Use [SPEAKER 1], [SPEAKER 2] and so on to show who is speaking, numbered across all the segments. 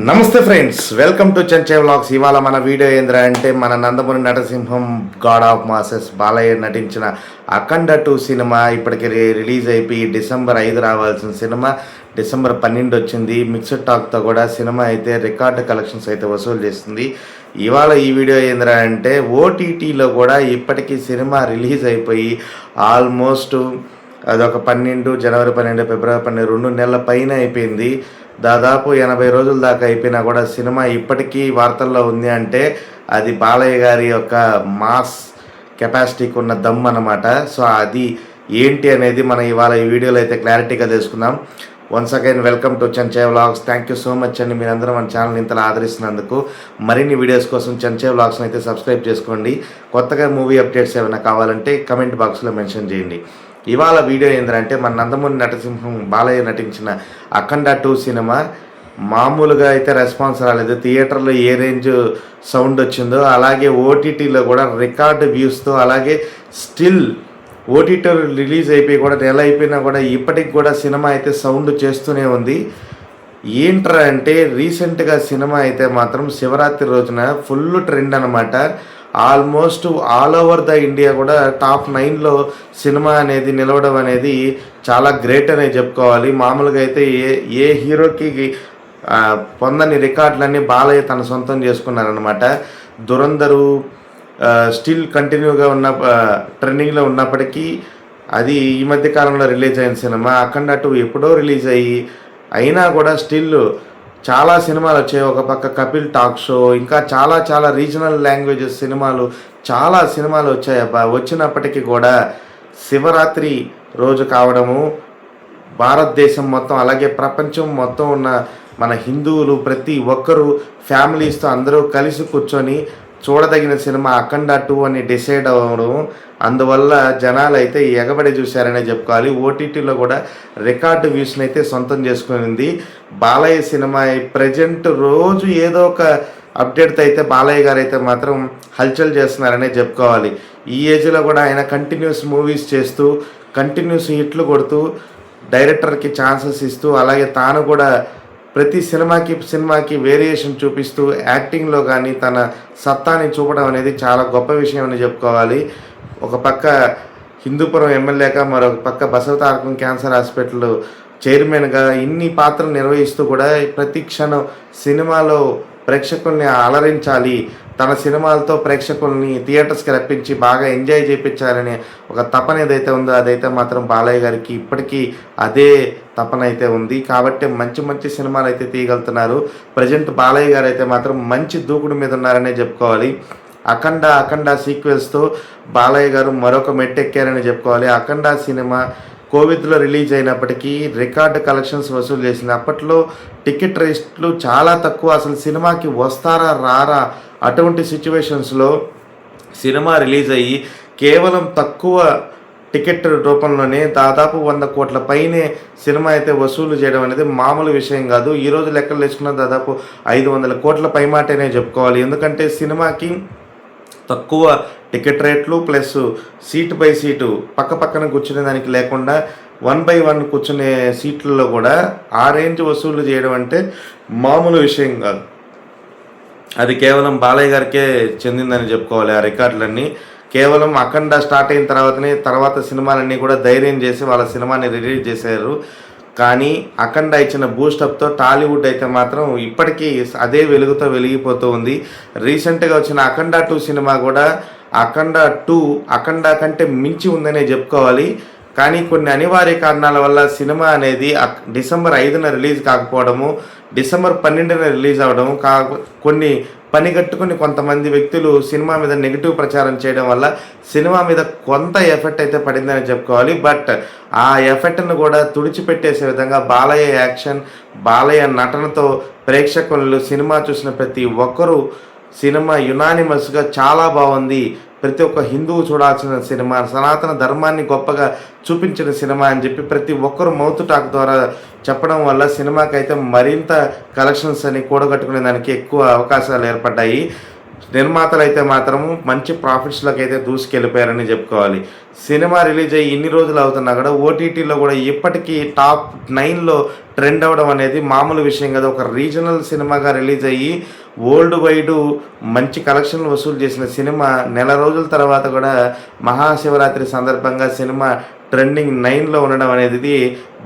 [SPEAKER 1] నమస్తే friends welcome to Chanche vlogs. ఇవాళ మన వీడియో ఏంద్రా అంటే మన నందమూరి నటసింహం గాడ్ ఆఫ్ మాసెస్ బాలయ్య నటించిన అఖండ టూ సినిమా. ఇప్పటికి రిలీజ్ అయిపోయి డిసెంబర్ ఐదు రావాల్సిన సినిమా. డిసెంబర్ పన్నెండు వచ్చింది. మిక్స్డ్ టాక్తో కూడా సినిమా అయితే రికార్డు కలెక్షన్స్ అయితే వసూలు చేస్తుంది. ఇవాళ ఈ వీడియో ఏంద్రా అంటే ఓటీటీలో కూడా ఇప్పటికీ సినిమా రిలీజ్ అయిపోయి ఆల్మోస్ట్ అదొక పన్నెండు జనవరి పన్నెండు ఫిబ్రవరి పన్నెండు రెండు నెలల పైన అయిపోయింది. దాదాపు ఎనభై రోజుల దాకా అయిపోయినా కూడా సినిమా ఇప్పటికీ వార్తల్లో ఉంది అంటే అది బాలయ్య గారి యొక్క మాస్ కెపాసిటీకి ఉన్న దమ్ అన్నమాట. సో అది ఏంటి అనేది మనం ఇవాళ ఈ వీడియోలో అయితే క్లారిటీగా తెలుసుకుందాం. Once again welcome to చంచే vlogs thank you so much అండి. మీరందరూ మన ఛానల్ ఇంతలా ఆదరిస్తున్నందుకు మరిన్ని వీడియోస్ కోసం చంచే వ్లాగ్స్ని అయితే సబ్స్క్రైబ్ చేసుకోండి. కొత్తగా మూవీ అప్డేట్స్ ఏమైనా కావాలంటే కమెంట్ బాక్స్లో మెన్షన్ చేయండి. ఇవాళ వీడియో ఏంటంటే మన నందమూరి నటసింహం బాలయ్య నటించిన అఖండ టూ సినిమా. మామూలుగా అయితే రెస్పాన్స్ రాలేదు. థియేటర్లో ఏ రేంజ్ సౌండ్ వచ్చిందో అలాగే ఓటీటీలో కూడా రికార్డ్ వ్యూస్తో అలాగే స్టిల్ ఓటీటీ రిలీజ్ అయిపోయి కూడా నెల అయిపోయినా కూడా ఇప్పటికి కూడా సినిమా అయితే సౌండ్ చేస్తూనే ఉంది. ఏంట్రా అంటే రీసెంట్గా సినిమా అయితే మాత్రం శివరాత్రి రోజున ఫుల్ ట్రెండ్ అనమాట almost all over the India కూడా టాప్ నైన్లో సినిమా అనేది నిలవడం అనేది చాలా గ్రేట్ అనే చెప్పుకోవాలి. మామూలుగా అయితే ఏ ఏ హీరోకి పొందని రికార్డులన్నీ బాలయ్య తన సొంతం చేసుకున్నారనమాట దురందరు స్టిల్ కంటిన్యూగా ఉన్న ట్రెండింగ్లో ఉన్నప్పటికీ అది ఈ మధ్య కాలంలో రిలీజ్ అయిన సినిమా. అఖండ టూ ఎప్పుడో రిలీజ్ అయ్యి అయినా కూడా స్టిల్ చాలా సినిమాలు వచ్చాయి. ఒక పక్క కపిల్ టాక్ షో ఇంకా చాలా చాలా రీజనల్ లాంగ్వేజెస్ సినిమాలు చాలా సినిమాలు వచ్చాయి అబ్బా వచ్చినప్పటికీ కూడా శివరాత్రి రోజు కావడము భారతదేశం మొత్తం అలాగే ప్రపంచం మొత్తం ఉన్న మన హిందువులు ప్రతి ఒక్కరూ ఫ్యామిలీస్తో అందరూ కలిసి కూర్చొని చూడదగిన సినిమా అఖండ టూ అని డిసైడ్ అవ్వడం. అందువల్ల జనాలు అయితే ఎగబడి చూశారనే చెప్పుకోవాలి. ఓటీటీలో కూడా రికార్డు వ్యూస్ని అయితే సొంతం చేసుకునింది. బాలయ్య సినిమా ప్రజెంట్ రోజు ఏదో ఒక అప్డేట్తో అయితే బాలయ్య గారు అయితే మాత్రం హల్చల్ చేస్తున్నారనే చెప్పుకోవాలి. ఈ ఏజ్లో కూడా ఆయన కంటిన్యూస్ మూవీస్ చేస్తూ కంటిన్యూస్ హిట్లు కొడుతూ డైరెక్టర్కి ఛాన్సెస్ ఇస్తూ అలాగే తాను కూడా ప్రతి సినిమాకి సినిమాకి వేరియేషన్ చూపిస్తూ యాక్టింగ్లో కానీ తన సత్తాని చూపడం అనేది చాలా గొప్ప విషయం అని చెప్పుకోవాలి. ఒక పక్క హిందూపురం ఎమ్మెల్యేగా మరొక పక్క బసవతారకం క్యాన్సర్ హాస్పిటల్ చైర్మన్గా ఇన్ని పాత్రలు నిర్వహిస్తూ కూడా ప్రతి క్షణం సినిమాలో ప్రేక్షకుల్ని అలరించాలి. తన సినిమాలతో ప్రేక్షకుల్ని థియేటర్స్కి రప్పించి బాగా ఎంజాయ్ చేయించాలనే ఒక తపన ఏదైతే ఉందో అదైతే మాత్రం బాలయ్య గారికి ఇప్పటికీ అదే తపన అయితే ఉంది. కాబట్టి మంచి మంచి సినిమాలు అయితే తీయగలుగుతున్నారు. ప్రజెంట్ బాలయ్య గారు అయితే మాత్రం మంచి దూకుడు మీద ఉన్నారనే చెప్పుకోవాలి. అఖండ అఖండ సీక్వెల్స్తో బాలయ్య గారు మరొక మెట్టెక్కారని చెప్పుకోవాలి. అఖండ సినిమా కోవిడ్లో రిలీజ్ అయినప్పటికీ రికార్డ్ కలెక్షన్స్ వసూలు చేసింది. అప్పట్లో టికెట్ రేట్లు చాలా తక్కువ. అసలు సినిమాకి వస్తారా రారా అటువంటి సిచ్యువేషన్స్లో సినిమా రిలీజ్ అయ్యి కేవలం తక్కువ టికెట్ రూపంలోనే దాదాపు వంద కోట్ల పైనే సినిమా అయితే వసూలు చేయడం అనేది మామూలు విషయం కాదు. ఈ రోజు లెక్కలు వేసుకున్న దాదాపు ఐదు వందల కోట్ల పైమాటనే చెప్పుకోవాలి. ఎందుకంటే సినిమాకి తక్కువ టికెట్ రేట్లు ప్లస్ సీట్ బై సీటు పక్క పక్కన కూర్చునే దానికి లేకుండా వన్ బై వన్ కూర్చునే సీట్లలో కూడా ఆ రేంజ్ వసూలు చేయడం అంటే మామూలు విషయం కాదు. అది కేవలం బాలయ్య గారికే చెందిందని చెప్పుకోవాలి ఆ రికార్డులన్నీ. కేవలం అఖండ స్టార్ట్ అయిన తర్వాతనే తర్వాత సినిమాలన్నీ కూడా ధైర్యం చేసి వాళ్ళ సినిమాని రిలీజ్ చేశారు. కానీ అఖండ ఇచ్చిన బూస్టప్తో టాలీవుడ్ అయితే మాత్రం ఇప్పటికీ అదే వెలుగుతో వెలిగిపోతూ ఉంది. రీసెంట్గా వచ్చిన అఖండ టూ సినిమా కూడా అఖండ టూ అఖండ కంటే మించి ఉందనే చెప్పుకోవాలి. కానీ కొన్ని అనివార్య కారణాల వల్ల సినిమా అనేది డిసెంబర్ ఐదున రిలీజ్ కాకపోవడము డిసెంబర్ పన్నెండున రిలీజ్ అవ్వడము కా కొన్ని పని కట్టుకుని కొంతమంది వ్యక్తులు సినిమా మీద నెగిటివ్ ప్రచారం చేయడం వల్ల సినిమా మీద కొంత ఎఫెక్ట్ అయితే పడిందని చెప్పుకోవాలి. బట్ ఆ ఎఫెక్ట్ను కూడా తుడిచిపెట్టేసే విధంగా బాలయ్య యాక్షన్ బాలయ్య నటనతో ప్రేక్షకులు సినిమా చూసిన ప్రతి ఒక్కరూ సినిమా యునానిమస్గా చాలా బాగుంది. ప్రతి ఒక్క హిందువు చూడాల్సిన సినిమా సనాతన ధర్మాన్ని గొప్పగా చూపించిన సినిమా అని చెప్పి ప్రతి ఒక్కరు మౌత్ టాక్ ద్వారా చెప్పడం వల్ల సినిమాకైతే మరింత కలెక్షన్స్ అని కూడగట్టుకునే దానికి ఎక్కువ అవకాశాలు ఏర్పడ్డాయి. నిర్మాతలు అయితే మాత్రం మంచి ప్రాఫిట్స్లోకి అయితే దూసుకెళ్ళిపోయారని చెప్పుకోవాలి. సినిమా రిలీజ్ అయ్యి ఇన్ని రోజులు అవుతున్నా కూడా ఓటీటీలో కూడా ఇప్పటికీ టాప్ నైన్లో ట్రెండ్ అవ్వడం అనేది మామూలు విషయం కదా. ఒక రీజనల్ సినిమాగా రిలీజ్ అయ్యి వరల్డ్ వైడ్ మంచి కలెక్షన్లు వసూలు చేసిన సినిమా నెల రోజుల తర్వాత కూడా మహాశివరాత్రి సందర్భంగా సినిమా ట్రెండింగ్ నైన్లో ఉండడం అనేది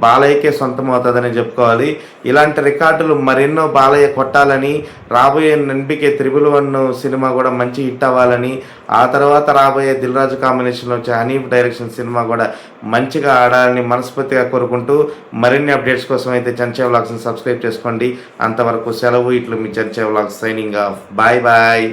[SPEAKER 1] బాలయ్యకే సొంతం అవుతుందని చెప్పుకోవాలి. ఇలాంటి రికార్డులు మరెన్నో బాలయ్య కొట్టాలని రాబోయే ఎన్బికే త్రిబుల్ వన్ సినిమా కూడా మంచి హిట్ అవ్వాలని ఆ తర్వాత రాబోయే దిల్ రాజు కాంబినేషన్లో వచ్చే హనీఫ్ డైరెక్షన్ సినిమా కూడా మంచిగా ఆడాలని మనస్ఫూర్తిగా కోరుకుంటూ మరిన్ని అప్డేట్స్ కోసం అయితే చంచే వ్లాగ్స్ని సబ్స్క్రైబ్ చేసుకోండి. అంతవరకు సెలవు ఇట్లు మీ చంచే vlogs signing off bye bye